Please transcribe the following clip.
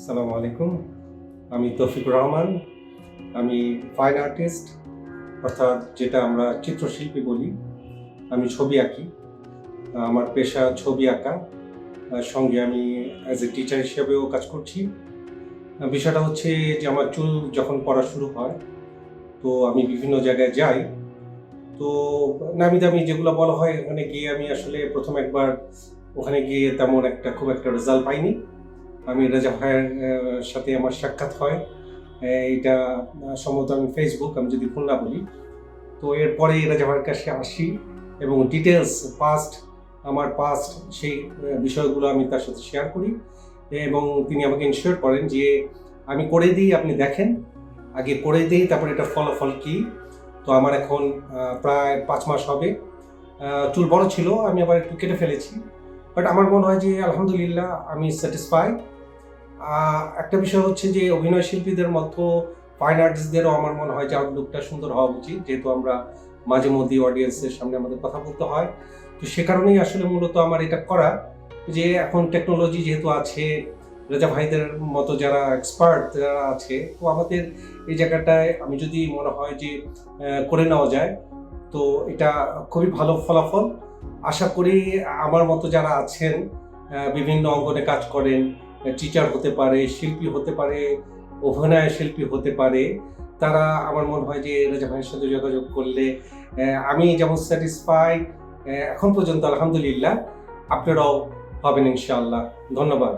আসসালামু আলাইকুম। আমি তৌফিকুর রহমান। আমি ফাইন আর্টিস্ট অর্থাৎ যেটা আমরা চিত্রশিল্পী বলি। আমি ছবি আঁকি। আমার পেশা ছবি আঁকা। সঙ্গে আমি অ্যাজ এ টিচার হিসেবেও কাজ করছি। বিষয়টা হচ্ছে যে আমার চুল যখন পড়া শুরু হয়, তো আমি বিভিন্ন জায়গায় যাই। তো নামি দামি যেগুলো বলা হয়, ওখানে গিয়ে আমি আসলে প্রথম একবার ওখানে গিয়ে তেমন একটা খুব একটা রেজাল্ট পাইনি। আমি রাজা ভাইয়ের সাথে আমার সাক্ষাৎ হয়। এটা সম্ভবত আমি ফেসবুক আমি যদি ভুল না বলি। তো এরপরে রাজা ভাইয়ের কাছে আসি এবং ডিটেলস পাস্ট আমার পাস্ট সেই বিষয়গুলো আমি তার সাথে শেয়ার করি। এবং তিনি আমাকে ইনশিওর করেন যে আমি করে দিই, আপনি দেখেন। আগে করে দিই, তারপরে এটা ফলাফল কি? তো আমার এখন প্রায় পাঁচ মাস হবে। চুল বড় ছিল, আমি আবার একটু কেটে ফেলেছি। বাট আমার মনে হয় যে, আলহামদুলিল্লাহ, আমি স্যাটিসফাই একটা বিষয় হচ্ছে যে, অভিনয় শিল্পীদের মতো ফাইন আর্টিস্টদেরও আমার মনে হয় যে আউটলুকটা সুন্দর হওয়া উচিত। যেহেতু আমরা মাঝে মধ্যে অডিয়েন্সের সামনে আমাদের কথা বলতে হয়। তো সে কারণেই আসলে মূলত আমার এটা করা যে, এখন টেকনোলজি যেহেতু আছে, রেজা ভাইদের মতো যারা এক্সপার্ট যারা আছে, তো আমাদের এই জায়গাটায় আমি যদি মনে হয় যে করে নেওয়া যায়, তো এটা খুবই ভালো ফলাফল। আশা করি আমার মতো যারা আছেন বিভিন্ন অঙ্গনে কাজ করেন টিচার হতে পারে, শিল্পী হতে পারে, অভিনয় শিল্পী হতে পারে, তারা আমার মনে হয় যে রাজা ভাইয়ের সাথে যোগাযোগ করলে আমি যেমন স্যাটিসফাই এখন পর্যন্ত আলহামদুলিল্লাহ, আপনারাও পাবেন ইনশাআল্লাহ। ধন্যবাদ।